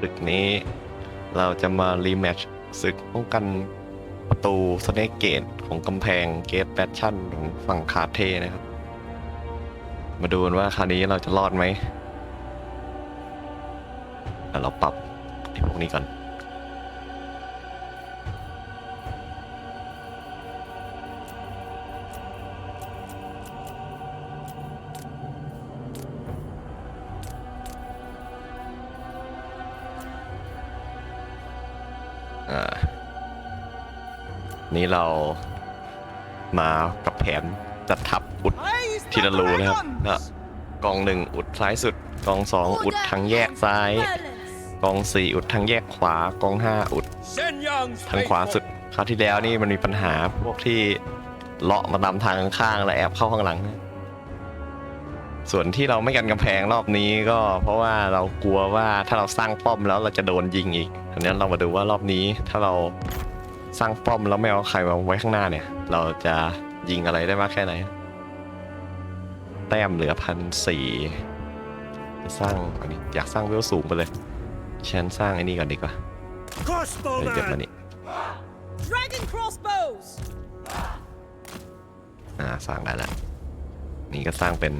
ศึกนี้ เราจะมารีแมช์ศึกป้องกันประตูสเนกเกตของกำแพงเกตแบทชั่นของฝั่งคาเทนะครับ มาดูกันว่าคราวนี้เราจะรอดไหมเราปรับไอ้พวกนี้ก่อน นี่เรามากับแผนจัดทัพอุดทีละรูนะครับก็กองหนึ่งอุดซ้ายสุด กองสองอุดทางแยกซ้าย กองสี่อุดทางแยกขวา กองห้าอุดทางขวาสุด คราวที่แล้วนี่มันมีปัญหาพวกที่เลาะมาตามทางข้างๆและแอบเข้าข้างหลัง ส่วนที่เราไม่กันกำแพงรอบนี้ก็เพราะว่าเรากลัวว่าถ้าเราสร้างป้อมแล้วเราจะโดนยิงอีกดังนั้นเรามาดูว่ารอบนี้ถ้าเรา สร้างป้อมแล้วไม่เอาใครมาไว้ข้างหน้าเนี่ย เราจะยิงอะไรได้มากแค่ไหน แต้มเหลือพันสี่จะสร้างอันนี้อยากสร้างเวลสูงไปเลยฉันสร้างไอ้นี่ก่อนดีกว่าเดี๋ยวเก็บมานี่ Dragon crossbows! อ่าสร้างได้แล้วนี่ก็สร้างเป็น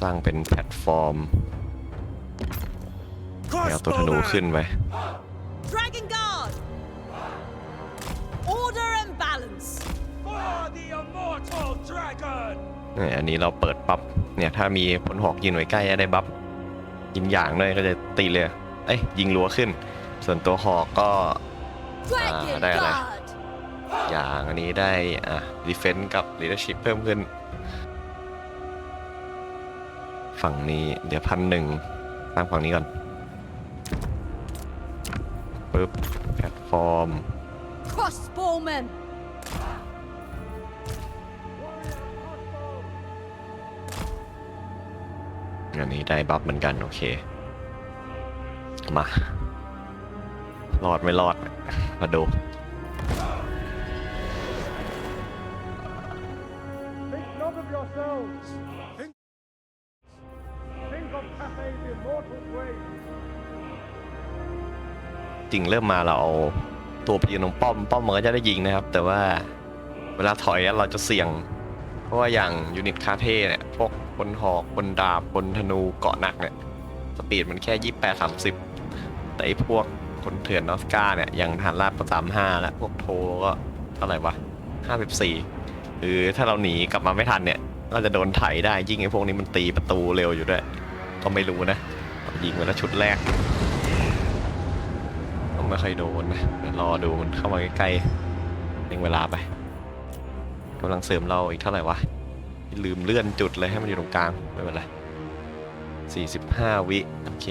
สร้างเป็นแพลตฟอร์มแล้วตัวธนูขึ้นไป Dragon guard! Order and balance! For the immortal dragon! เนี่ยอันนี้เราเปิดปั๊บเนี่ยถ้ามีผลหอกยิงหน่วยใกล้จะได้บัฟยิงอย่างด้วยก็จะตีเลยเอ้ยยิงรัวขึ้น ส่วนตัวหอกก็ Dragon đây là- guard! อย่างอันนี้ได้อะดีเฟน s ์กับ leadership เพิ่มขึ้น ฝั่งนี้เดี๋ยวพันหนึ่งตั้งฝั่งนี้ก่อนปึ๊บแพลตฟอร์ม Crossbowmen! อันนี้ได้บัฟเหมือนกัน โอเค มา รอดไม่รอด มาดู Think not of yourselves! Think, think of Cathay's immortal grave! จริงเริ่มมาเราเอา ตัวไปยืนตรงป้อมป้อมมันก็จะได้ยิงนะครับ แต่ว่าเวลาถอยเราจะเสี่ยง เพราะว่าอย่างยูนิตคาเท่เนี่ยพวกบนหอกบนดาบบนธนูเกาะหนักเนี่ยสปีดมันแค่28 30แต่ไอพวกคนเถื่อนนอสกาเนี่ยอย่างทหารราบก็35แล้วพวกโทก็เท่าไหร่วะ54หรือถ้าเราหนีกลับมาไม่ทันเนี่ยเราจะโดนไถได้ยิ่งไอพวกนี้มันตีประตูเร็วอยู่ด้วย ก็ไม่รู้นะยิงไปแล้วชุดแรก ไม่ค่อยโดนนะเดี๋ยวรอดูมันเข้ามาใกล้ๆเร่งเวลาไปกำลังเสริมเราอีกเท่าไหร่วะ ลืมเลื่อนจุดเลยให้มันอยู่ตรงกลาง ไม่เป็นไร 45 วิ โอเค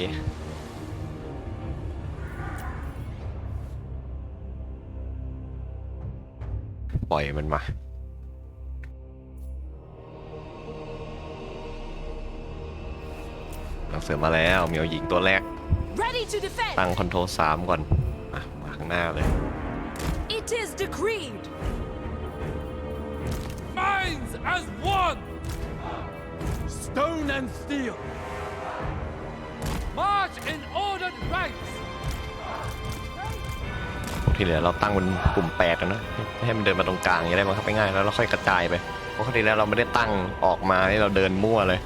ปล่อยมันมาเราเสริมมาแล้วเหมียวหญิงตัวแรก Ready to defend! ตั้งคอนโทรล3ก่อนอะมาข้างหน้าเลย It is decreed! Minds as one! Stone and steel! March in ordered ranks! พวกที่เหลือเราตั้งเป็นกลุ่มแปดกันนะให้มันเดินมาตรงกลางจะได้บังคับไปง่ายแล้วเราค่อยกระจายไปเพราะคราวที่แล้วเราไม่ได้ตั้งออกมานี่เราเดินมั่วเลย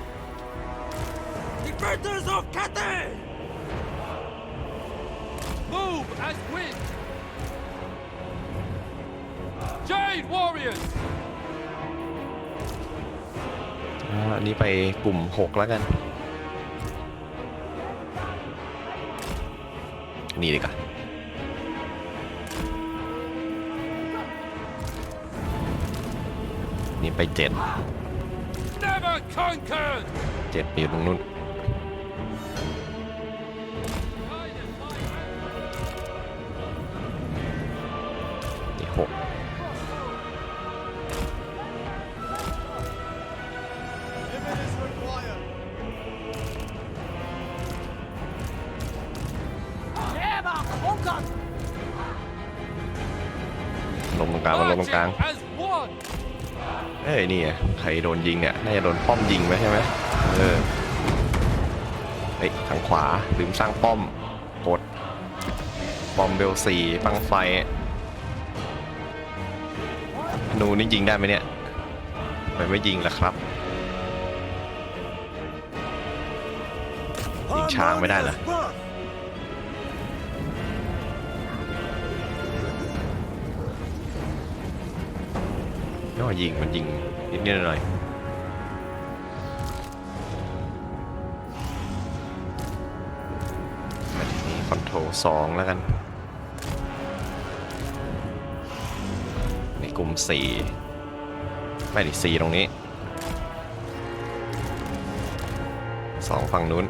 Defenders of Cathay! Move as wind! Jade warriors! อ่าอันนี้ไปกลุ่ม 6 แล้วกัน นี่ดีกว่า นี่ไปเจ็ด Never conquered! เจ็ดอยู่ตรงนู้นนี่ รโดนยิงเนี่ย น่าจะโดนป้อมยิงไหมใช่ไหมเออเฮ้ยทางขวาลืมสร้างป้อมกดบอมเบลสี่ปังไฟนูนี่ยิงได้ไหมเนี่ยทำไมไม่ยิงล่ะครับยิงช้างไม่ได้เหรอ Harmonious birth. ย่อยิงมันยิง นิดนิดหน่อยๆมาที่นี่คอนโทรลสองแล้วกัน ในกลุ่มสี่ไม่ดิสี่ตรงนี้สองฝั่งนู้น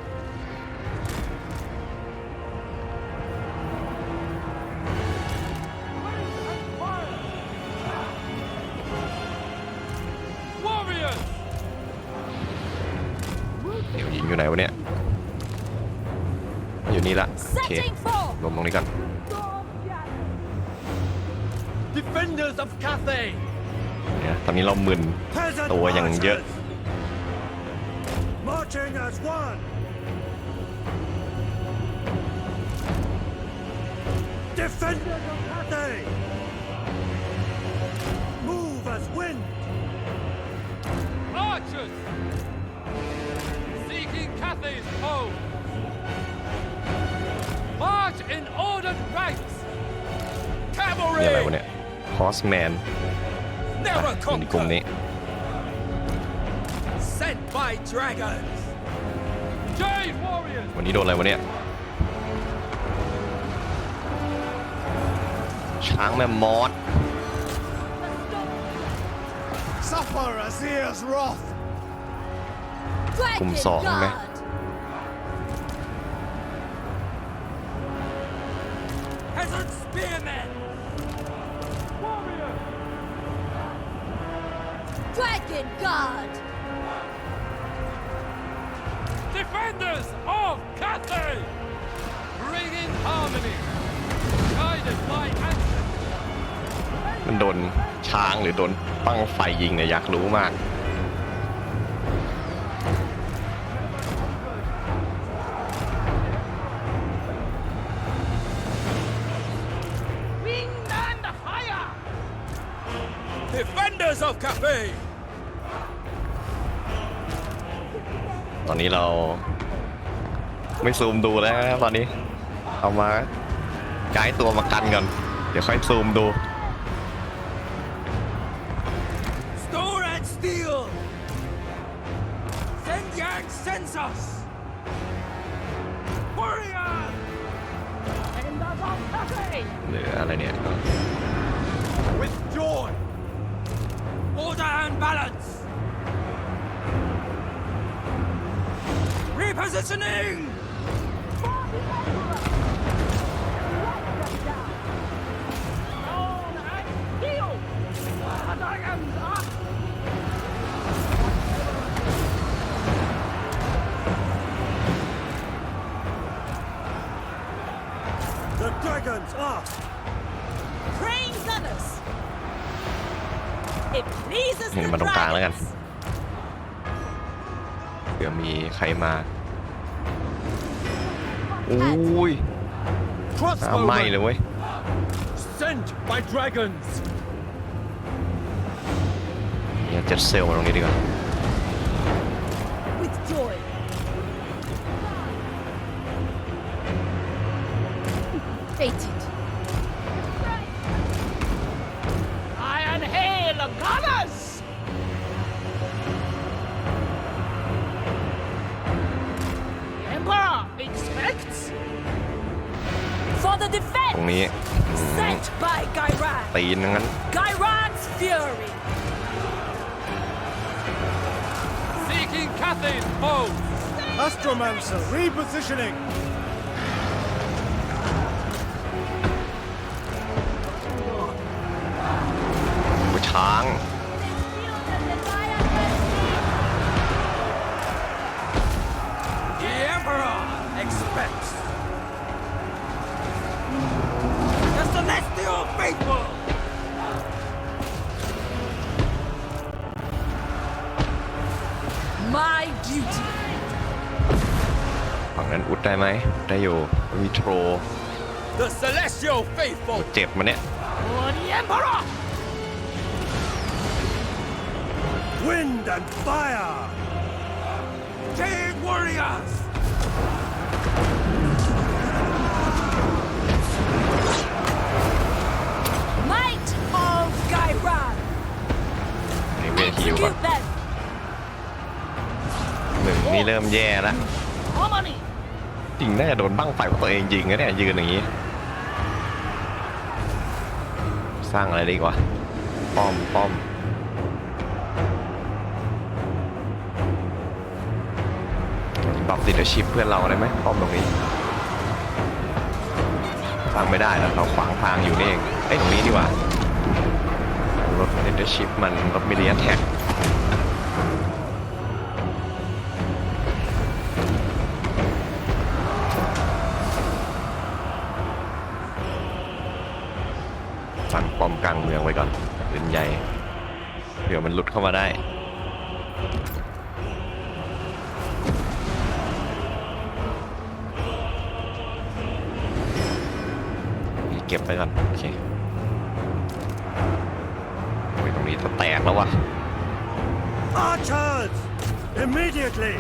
เดี๋ยวยิงอยู่ไหนวะเนี่ย อยู่นี่ละโอเค Setting forth. รวมตรงนี้ก่อน Defenders of Cathay! เนี่ยตอนนี้เรามึน Peasant ตัวยังเยอะ marchers. Marching as one. Defenders of Cathay. Move as wind. Archers! Seeking Cathay's home! March in ordered ranks! นี่อะไรวะ Cavalry! เนี่ยฮอสแมน Never อยู่ในกลุ่ม conquer! นี้ Sent by dragons! Jade Warriors! วันนี้โดนอะไรวะเนี่ย ช้างแม่มอส Suffer Azir's wrath. Dragon Cùng sọ không bé? Guard. Peasant Spearmen! Warriors! Dragon Guard. Defenders of Cathay! Bringing harmony! Guided by ancestors! มันโดนช้างหรือโดนปั้งไฟยิงเนี่ยอยากรู้มาก ตอนนี้เรา ไม่ซูมดูแล้วนะตอนนี้ เอามาย้ายตัวมากันก่อน เดี๋ยวค่อยซูมดู The dragons are. Praying Gunners. It pleases เห็น the มาตรงกลางแล้วกัน dragons. เผื่อมีใครมาอุ้ย อ้าวไหม่เลยเว้ย Sent by dragons! เนี่ยเจ็ดเซลล์มาตรงนี้ดีกว่า Fated. Iron Hail Gunners! Emperor expects! For the ตรง defense. นี้ Sent by Gairan. ตีนทั้งนั้น Gairan's fury. Seeking Cathay's foes! Astromancer repositioning. ผู้ช้าง The Emperor expects! The Celestial Faithful! My duty. ฝั่งนั้นอุดได้ไหมได้อยู่มีโทร The celestial faithful เจ็บมาเนี่ย for the Emperor! Wind and fire! Jade warriors! Might of Gairan. ในเวทีก่อน Execute them. หนึ่งนี่เริ่มแย่แล้ว Harmony. จริงน่าจะโดนบ้างไฟของตัวเองยิงนะเนี่ยยืนอย่างนี้ สร้างอะไรดีกว่าป้อมป้อม ปรับติดชิปเพื่อนเราได้ไหมป้อมตรงนี้สร้างไม่ได้แล้วเราขวางทางอยู่นี่เองเอ้ยตรงนี้ดีกว่ารถเลดอร์ชิปมันรถมิเลียแท็กสั่งป้อมกลางเมืองไว้ก่อนปืนใหญ่เผื่อมันหลุดเข้ามาได้ เก็บไปก่อนโอเคโอ้ยตรงนี้จะแตกแล้ววะ Archers! Immediately!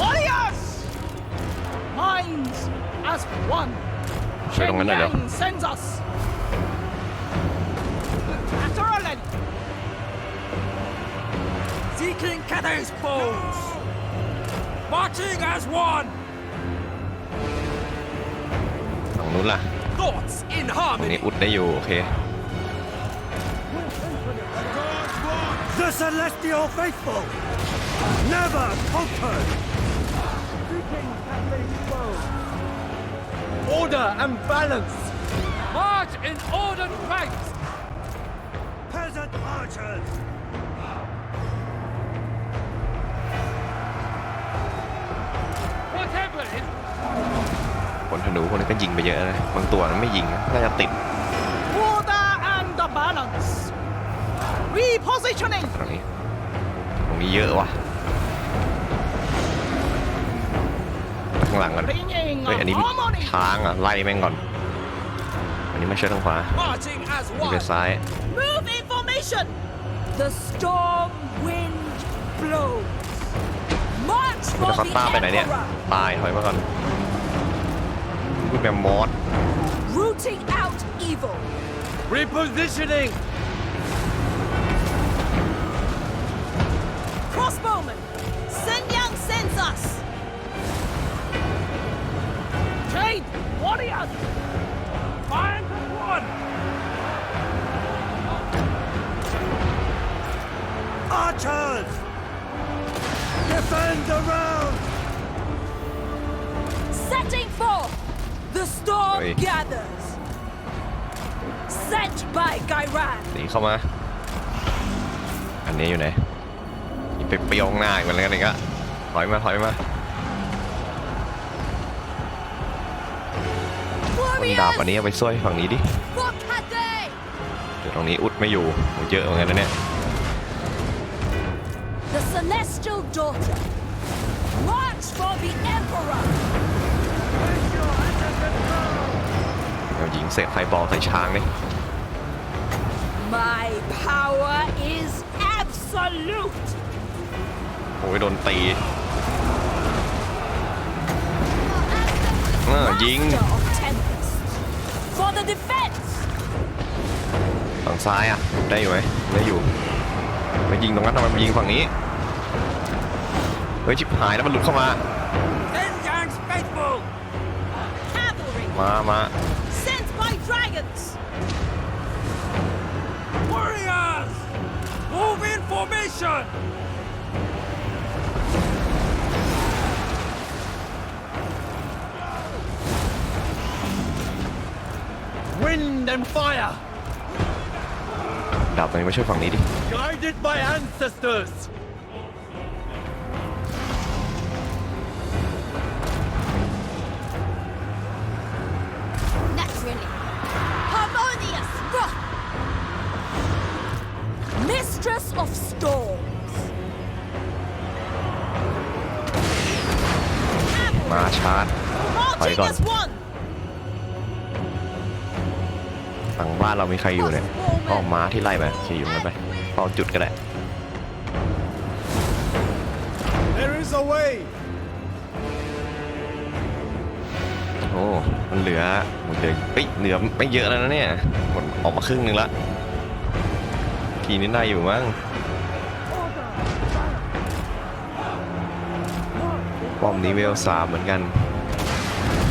Warriors! Minds as one. ช่วยตรงนั้นหน่อยเดี๋ยว Yang sends us. Laterally. Seeking Cathay's foes. Marching as one. นู้นล่ะ Thoughts in ตรงนี้ harmony. อุดได้อยู่ โอเค The celestial faithful! Never conquered! Seeking Cathay's foe! Order and balance. March in ordered ranks. Peasant archers! Whatever it คนธนูพวกนี้ก็ยิงไปเยอะนะบางตัวมันไม่ยิงนะน่าจะติด Order and the balance. Repositioning. ตรงนี้ตรงนี้เยอะว่ะข้างหลังกัน Bringing เฮ้ยอันนี้ harmony. ช้างอะไล่แม่งก่อน อันนี้ไม่ใช่ทางขวา Marching as นี่ one. ไปซ้าย Move in formation. The storm wind blows. March คุณ for จะขับ the ต้าไปไหนเนี่ย Emperor. ตายถอยมาก่อน พูดแบบมอส Rooting out evil. Repositioning. Crossbowman. Senyang sends us. Jade warriors. Find one. Archers! Defend the round! The storm Oi. gathers. Sent by Gairan. หนีเข้ามา อันนี้อยู่ไหนนี่ไปเปรี้ยวข้างหน้าอีกแล้วกันอีกอะถอยมาถอยมาคนดาบ Warriors. อันนี้เอาไปช่วยฝั่งนี้ดิ For Cathay. เดี๋ยวตรงนี้อุดไม่อยู่โหเยอะเหมือนกันนะเนี่ย The celestial daughter. March for the Emperor. เรายิงเศษไฟบอลใส่ช้างนี่ My power is absolute. โอ้ยโดนตีอ่ายิง Master of Tempest. For the defense. ฝั่งซ้ายอะ ได้อยู่ไหมได้อยู่ไปยิงตรงนั้นทำไมมายิงฝั่งนี้ เฮ้ยชิบหายแล้วมันหลุดเข้ามา มามา Sent by dragons. Warriors. Move in formation. Wind and fire, ดาบตรงนี้มาช่วยฝั่งนี้ดิ guided by ancestors. Mistress of storms. มาชาร์จ Marching gone. as one. ฝั่งบ้านเรามีใครอยู่เนี่ยก็ม้าที่ไล่ไปขี่อยู่งั้นไปเฝ้าจุดก็ได้ There is a way. โอ้ มันเหลือมันเหลือเฮ้ยเหลือไม่เยอะแล้วนะเนี่ยหมดออกมาครึ่งหนึ่งละ ทีนี้ได้อยู่มั้งป้อมนี้เวลสามเหมือนกัน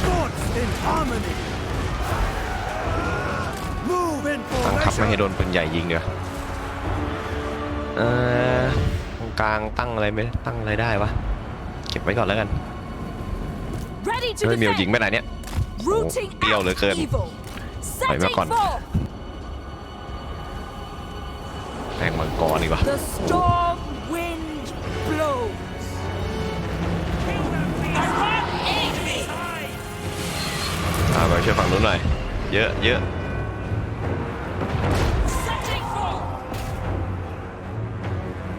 Thoughts in harmony. Move in ตั้งทับไม่ให้ formation. โดนปืนใหญ่ยิงเดี๋ยวเออตรงกลางตั้งอะไรไหมตั้งอะไรได้วะ เก็บไว้ก่อนแล้วกัน Ready to เฮ้ยเมียวยิง defend. ไปไหนเนี่ย Rooting เปรี้ยวเหลือ out เกิน evil. Phải mà Setting còn- forth. แท กรดีกว่า The storm wind blows. Enemy. อ่าไปช่วยฝั่งนู้นหน่อย เยอะเยอะ Setting forth.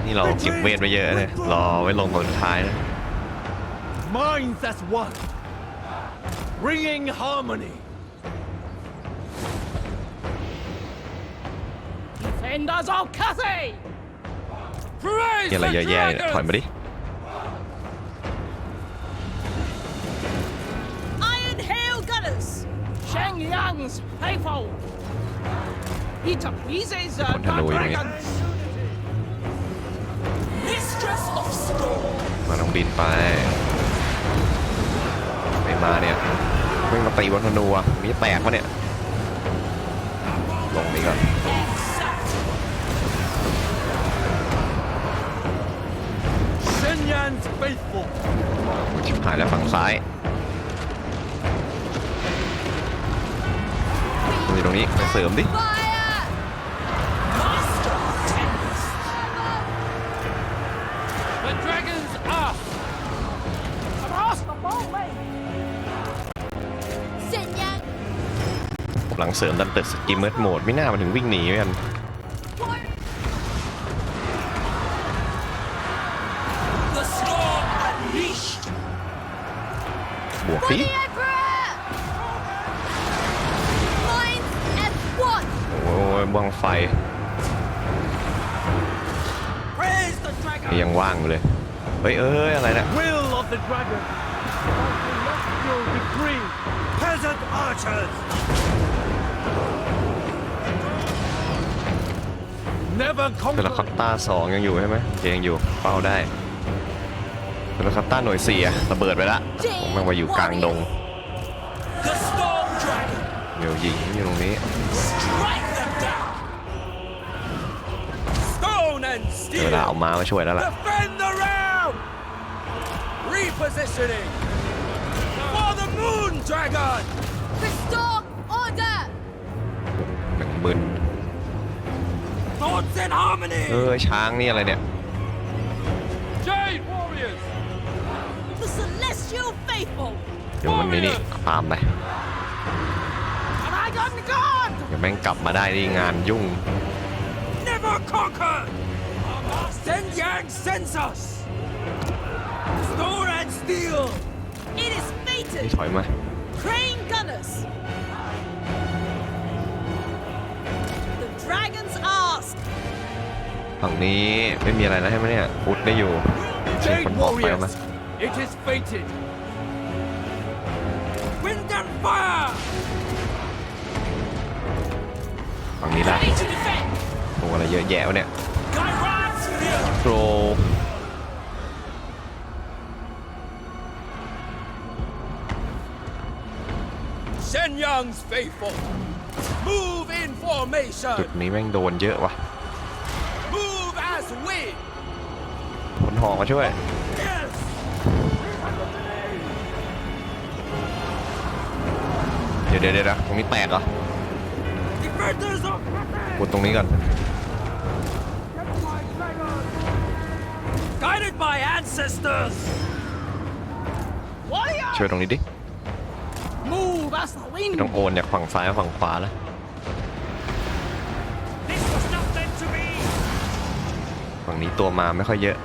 นี่เราเก็บเวทไว้เยอะเลยรอไว้ลงตอนสุดท้ายนะ Minds as one. Bringing harmony. นี่อะไร the เยอะแยะเนี่ยถอย dragons! มาดิ Iron Hail Gunners. Sheng Yang's faithful! He appeases uh, Con thằng the lùi này. dragons! Mistress of Storm. มาต้องบินไปไม่มาเนี่ยไม่มาตีบนธนูอะมีแตกปะเนี่ยลงนี้ก่อน Senyan's faithful. ชิบหายแล้วฝั่งซ้ายอยู่ตรงนี้ไปเสริมดิ Fire. Master of Tempest. The dragons are! Across the bowling! เส้นยัง หลังเสริมดันเปิดสกิมเมอร์โหมด ไม่น่ามาถึงวิ่งหนีกัน เฮลิคัปตาสองยังอยู่ใช่ไหมยังอยู่เป้าได้เฮลิคัปตาหน่วยสี่ระเบิดไปละผมมันมาอยู่กลางดงเดี๋ยวยิงอยู่ตรงนี้เดี๋ลาเอามามาช่วยแล้วล่ะหนึ่งมื่น Thoughts in harmony! เออช้างนี่อะไรเนี่ย Jade warriors! The celestial faithful. เดี๋ยวมันนี่นี่ตามไป Dragon God! เดี๋ยวแม่งกลับมาได้ที่งานยุ่ง Never conquer! Sen Yang sends us! Store and steel! It is นี่ fated. ถอยมา Crane gunners. ฝั่งนี้ไม่มีอะไรแล้วใช่ไหมเนี่ยอุดได้อยู่เช็ค Jade คนออกไปเอามา warriors! It is fated! Wind and fire! ฝั่งนี้ละ Ready to defend. ตัวอะไรเยอะแยะวะเนี่ย Gyrod's fury. โกร Shen Yang's faithful! Move in จุด formation! นี้แม่งโดนเยอะวะ Move as wind! คนหอกมาช่วย Yes! เดี๋ยวเดี๋ยวเดี๋ยวตรงนี้แตกเหรอ Defenders of กดตรงนี้ก่อน Guided by ancestors! ช่วย Warrior! ตรงนี้ดิ Move as the ไม่ wind! ต้องโอนจากฝั่งซ้ายมาฝั่งขวาแล้ว่งนี้ตัวมาไม่ค่อยเยอะ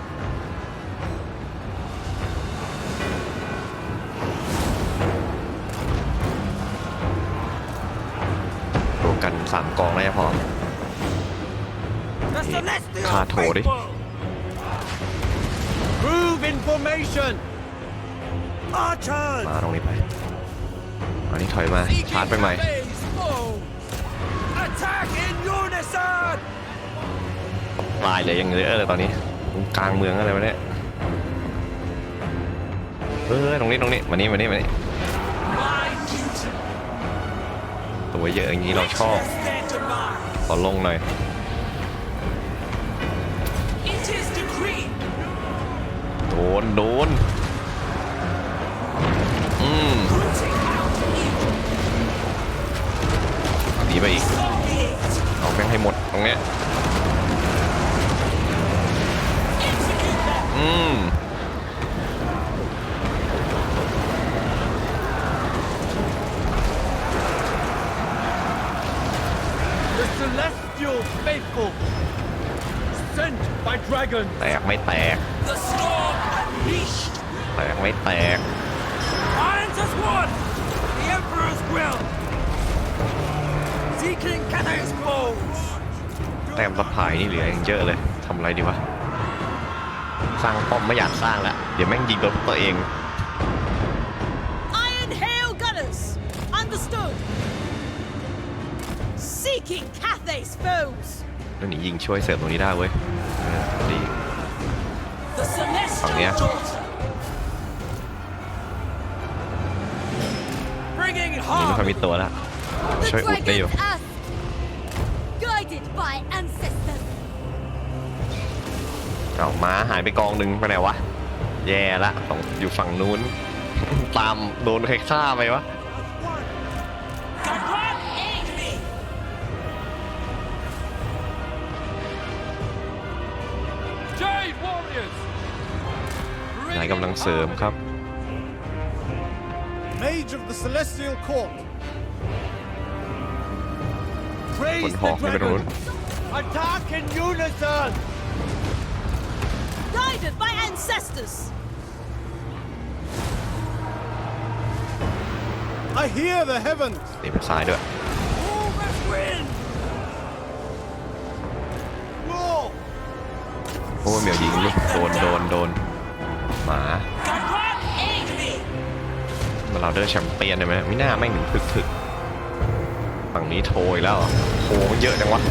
ตัวกันสามกองได้พอคาโถดิ Move in formation มาตรงนี้ไปอันนี้ถอยมาชาร์จไปใหม่ Attack in unison ลายเลยยังเยอะเลยตอนนี้กลางเมืองอะไรวะเนี่ยเออตรงนี้ตรงนี้มานี่มานี่มานี่ตัวเยอะอย่างนี้เราชอบขอลงหน่อยโดนโดนอืมหนีไปอีกเอาแม่งให้หมดตรงเนี้ย Execute them. อืม The celestial faithful. Sent by dragons. แตกไม่แตก The storm unleashed. แตกไม่แตก Alliance as one. The Emperor's will. Seeking Cathay's foes. แต้มสะพายนี่เหลืออย่างเยอะเลยทำอะไรดีวะ สร้างป้อมไม่อยากสร้างแล้วเดี๋ยวแม่งยิงโดนตัวเอง Iron Hail Gunners! Understood! Seeking Cathay's foes! แล้วนี่ยิงช่วยเสริมตรงนี้ได้เว้ยเออดี The celestial Oh, yeah. daughter. Bringing นี่ไม่ค่อย harm. มีตัวแล้ว The ช่วยอุดได้อยู่ dragon's เอาม้าหายไปกองหนึ่งไปไหนวะ แย่ละต้องอยู่ฝั่งนู้น ตามโดนใครฆ่าไปวะ Garan, aid me. Jade warriors. นายกำลังเสริมครับ Mage of the Celestial Court. คน Praise หอก the ให้ไปตรงนู้น dragon. Attack in unison. Guided by ancestors! I hear the heavens. นี่เป็นซ้ายด้วย Who must win? Roar. เพราะว่าเหมียวยิงลูกโดนโดนโดนหมา Garan, aid me. มาเราเดอร์แชมเปี้ยนได้ไหมไม่น่าแม่งถึงถึกถึกฝั่งนี้โทยแล้วเหรอโทมันเยอะจังวะ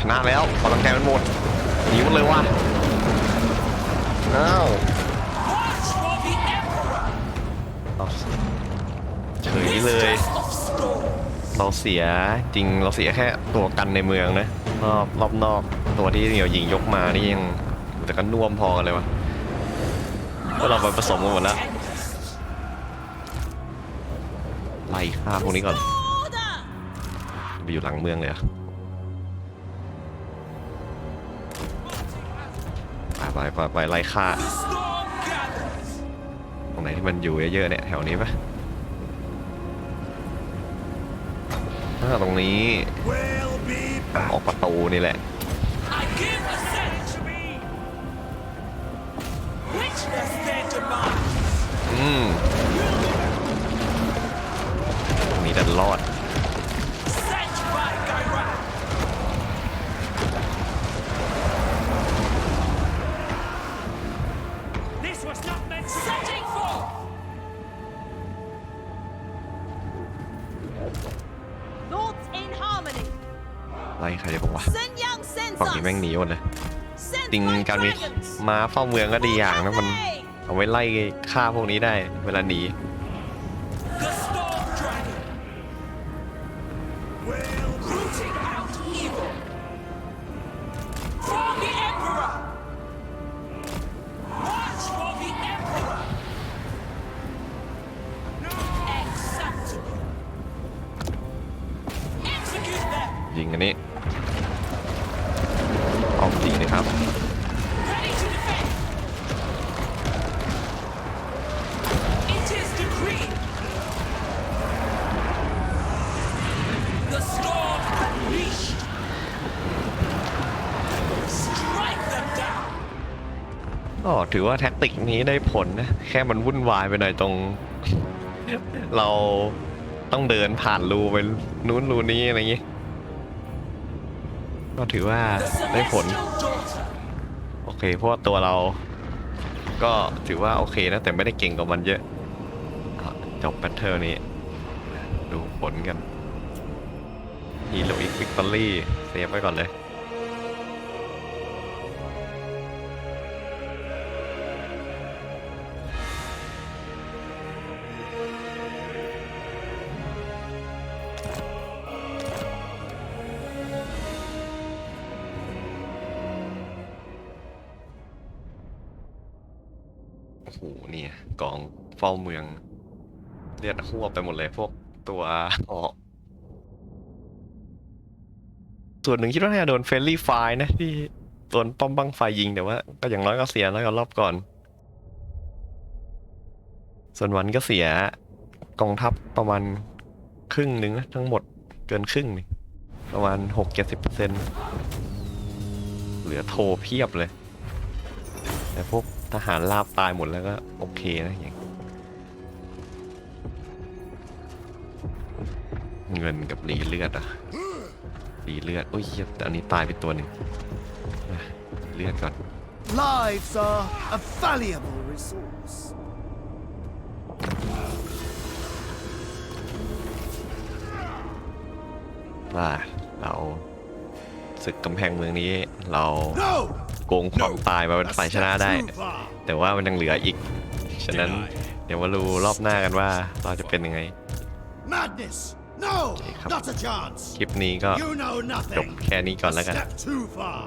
ชนะแล้วพลังแกมันหมดหนีมันเลยว่ะอ้าวเอาเฉยเลย เราเสียจริงเราเสียแค่ตัวกันในเมืองนะรอบรอบนอกตัวที่เหนียวยิงยกมานี่ยังแต่ก็น่วมพอกันเลยวะก็เราไปผสมกันหมดแล้วไล่ฆ่าพวกนี้ก่อนไปอยู่หลังเมืองเลยอะ ไปไปไปไปไล่ฆ่า ตรงไหนที่มันอยู่เยอะๆเนี่ยแถวนี้ปะอ่าตรงนี้ ออกประตูนี่แหละอืมตรงนี้จะรอด ใครได้บ้างวะ Sen Young sends ฝั่งนี้แม่ง us! หนีหมดเลย Sent จริง by การมี dragons! ม้าเฝ้าเมืองก็ดีอย่างนะมัน Cathay! เอาไว้ไล่ฆ่าพวกนี้ได้ เวลาหนี ถือว่าแท็กติกนี้ได้ผลนะ แค่มันวุ่นวายไปหน่อยตรง เราต้องเดินผ่านรูไปนู้นรูนี้อะไรอย่างงี้ ก็ถือว่าได้ผล โอเค เพราะว่าตัวเรา ก็ถือว่าโอเคนะ แต่ไม่ได้เก่งกว่ามันเยอะจบแบทเทิลนี้ ดูผลกันฮีโร่อีกวิกตอรี่เซฟไว้ก่อนเลย เลือดหัวไปหมดเลยพวกตัวออกส่วนหนึ่งคิดว่าน่าจะโดนเฟรลี่ไฟนะที่โดนป้อมบังไฟยิงแต่ว่า ก็อย่างน้อยก็เสียน้อยกว่ารอบก่อน ส่วนวันก็เสียกองทัพประมาณครึ่งหนึ่งนะทั้งหมดเกินครึ่งนี่ประมาณหกเจ็ดสิบเปอร์เซ็นต์เหลือโทเพียบเลย แต่พวกทหารลาบตายหมดแล้วก็โอเคนะอย่าง เงินกับรีเลือดอะรีเลือดโอ้ยเหี้ยแต่อันนี้ตายไปตัวหนึ่งอะเลือดก่อน Lives are a valuable resource. ว่าเราศึกกำแพงเมืองนี้เรา No! โกงความตายมาเป็น A ฝ่ายชนะ step ได้ too far. แต่ว่ามันยังเหลืออีก ฉะนั้นเดี๋ยวมาดูรอบหน้ากันว่าเราจะเป็นยังไง Madness! No! Okay, come Not a chance! คลิปนี้ก็ You know จบ nothing! แค่นี้ก่อน A แล้วกัน step too far!